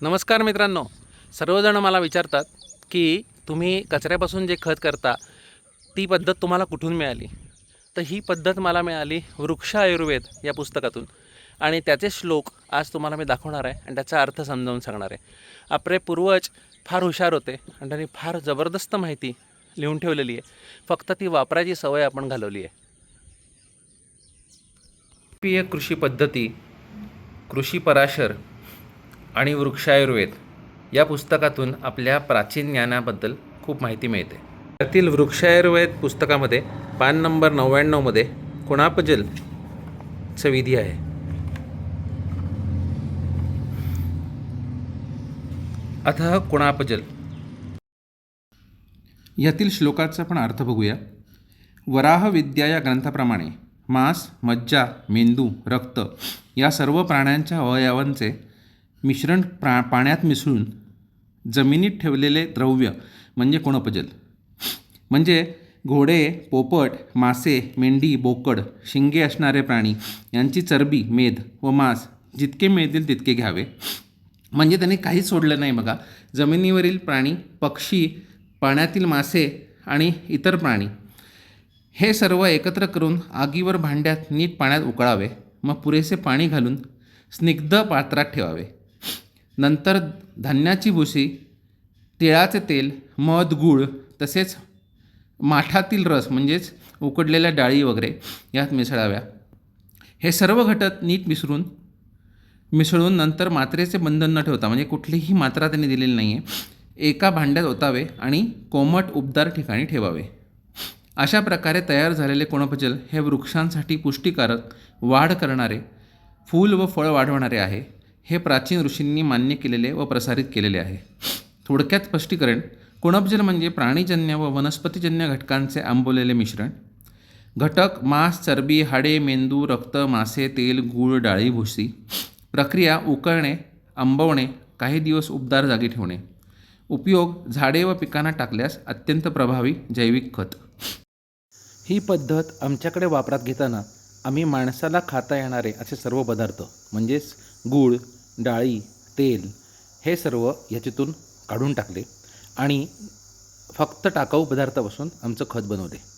नमस्कार मित्रांनो. सर्वजण मला विचारतात की तुम्ही कचऱ्यापासून जे खत करता ती पद्धत तुम्हाला कुठून मिळाली? तर ही पद्धत मला मिळाली वृक्ष आयुर्वेद या पुस्तकातून. आणि त्याचे श्लोक आज तुम्हाला मी दाखवणार आहे आणि त्याचा अर्थ समजावून सांगणार आहे. आपले पूर्वज फार हुशार होते आणि त्यांनी फार जबरदस्त माहिती लिहून ठेवलेली आहे. फक्त ती वापरायची सवय आपण घालवली आहे. पीय कृषी पद्धती कृषी पराशर आणि वृक्षायुर्वेद या पुस्तकातून आपल्या प्राचीन ज्ञानाबद्दल खूप माहिती मिळते. त्यातील वृक्षायुर्वेद पुस्तकामध्ये पान नंबर नव्याण्णवमध्ये कुणापजलचं विधी आहे? अथः कुणापजल? यातील श्लोकाचा पण अर्थ बघूया. वराह विद्या या ग्रंथाप्रमाणे मांस मज्जा मेंदू रक्त या सर्व प्राण्यांच्या अवयवांचे मिश्रण प्रा पाण्यात मिसळून जमिनीत ठेवलेले द्रव्य म्हणजे कोणपजल? म्हणजे घोडे पोपट मासे मेंढी बोकड शिंगे असणारे प्राणी यांची चरबी मेद व मांस जितके मिळतील तितके घ्यावे. म्हणजे त्यांनी काहीच सोडलं नाही बघा. जमिनीवरील प्राणी पक्षी पाण्यातील मासे आणि इतर प्राणी हे सर्व एकत्र करून आगीवर भांड्यात नीट पाण्यात उकळावे. मग पुरेसे पाणी घालून स्निग्ध पात्रात ठेवावे. नंतर धान्याची भुसी तिळाचे तेल मध गूळ तसेच माठातील रस म्हणजेच उकडलेल्या डाळी वगैरे यात मिसळाव्या. हे सर्व घटक नीट मिसळून मिसळून नंतर मात्रेचे बंधन न ठेवता म्हणजे कुठलीही मात्रा त्यांनी दिलेली नाही आहे एका भांड्यात ओतावे आणि कोमट उबदार ठिकाणी ठेवावे. अशा प्रकारे तयार झालेले कोणपजल हे वृक्षांसाठी पुष्टिकारक वाढ करणारे फूल व फळ वाढवणारे आहे. हे प्राचीन ऋषींनी मान्य केलेले व प्रसारित केलेले आहे. थोडक्यात स्पष्टीकरण कुणबजल म्हणजे प्राणीजन्य व वनस्पतीजन्य घटकांचे आंबवलेले मिश्रण. घटक मांस चरबी हाडे मेंदू रक्त मासे तेल गूळ डाळी भुसी. प्रक्रिया उकळणे आंबवणे काही दिवस उबदार जागी ठेवणे. उपयोग झाडे व पिकांना टाकल्यास अत्यंत प्रभावी जैविक खत. ही पद्धत आमच्याकडे वापरात घेताना आम्ही माणसाला खाता येणारे असे सर्व पदार्थ म्हणजेच गूळ डाळी तेल हे सर्व ह्याच्यातून काढून टाकले आणि फक्त टाकाऊ पदार्थापासून आमचं खत बनवले.